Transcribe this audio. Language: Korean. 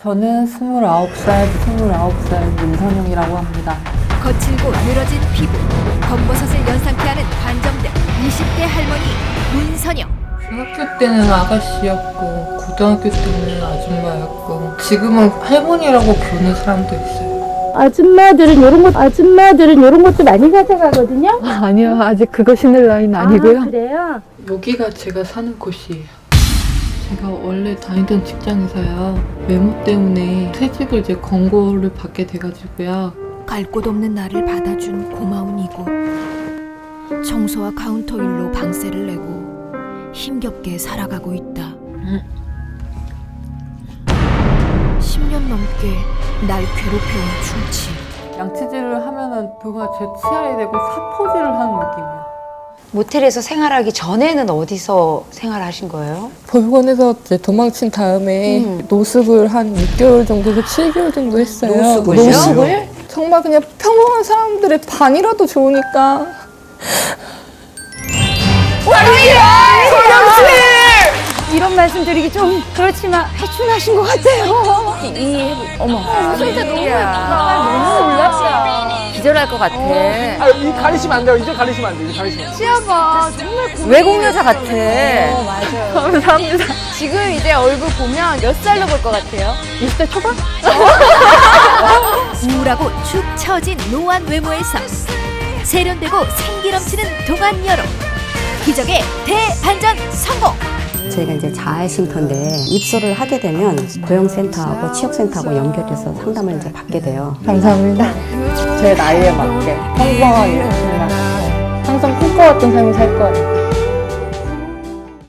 저는 29살, 29살 민선영이라고 합니다. 거칠고 늘어진 피부, 검버섯을 연상케 하는 반정된 20대 할머니 문선영. 중학교 때는 아가씨였고, 고등학교 때는 아줌마였고, 지금은 할머니라고 부르는 사람도 있어요. 아줌마들은 이런 것 아줌마들은 이런 것도 많이 가져가거든요. 아니요, 아직 그거 신을 나이는 아니고요. 아, 그래요? 여기가 제가 사는 곳이에요. 제가 원래 다니던 직장에서요. 외모 때문에 퇴직을 이제 권고를 받게 돼가지고요. 갈 곳 없는 나를 받아준 고마운 이곳. 청소와 카운터 일로 방세를 내고 힘겹게 살아가고 있다. 10년 넘게 날 괴롭혀온 충치. 양치질을 하면은 그가 제 치아에 대고 사포질을 하는 느낌이에요. 모텔에서 생활하기 전에는 어디서 생활하신 거예요? 보육원에서 이제 도망친 다음에 음. 노숙을 한 6개월 정도에서 7개월 정도 했어요. 노숙을요? 노숙을? 정말 그냥 평범한 사람들의 반이라도 좋으니까 이런 말씀 드리기 좀 그렇지만 회춘하신 것 같아요. 이 어머. 진짜 너무 예쁘다. 기절할 것 같아. 아, 이 가리시면 안 돼요. 이제 가리시면 안 돼요. 이제 가리시면 안 돼요. 치아봐 정말 외국 여자 같아. 맞아요. 감사합니다. 지금 이제 얼굴 보면 몇 살로 볼 것 같아요? 20대 초반? 우울하고 축 처진 노안 외모에서 세련되고 생기 넘치는 동안 여로 기적의 대반전 성공 저희가 이제 자아 쉼터인데 입소를 하게 되면 고용센터하고 취업센터하고 연결해서 상담을 이제 받게 돼요. 감사합니다. 제 나이에 맞게 평범하게 그냥 항상 꿈꿔왔던 삶을 살 거예요.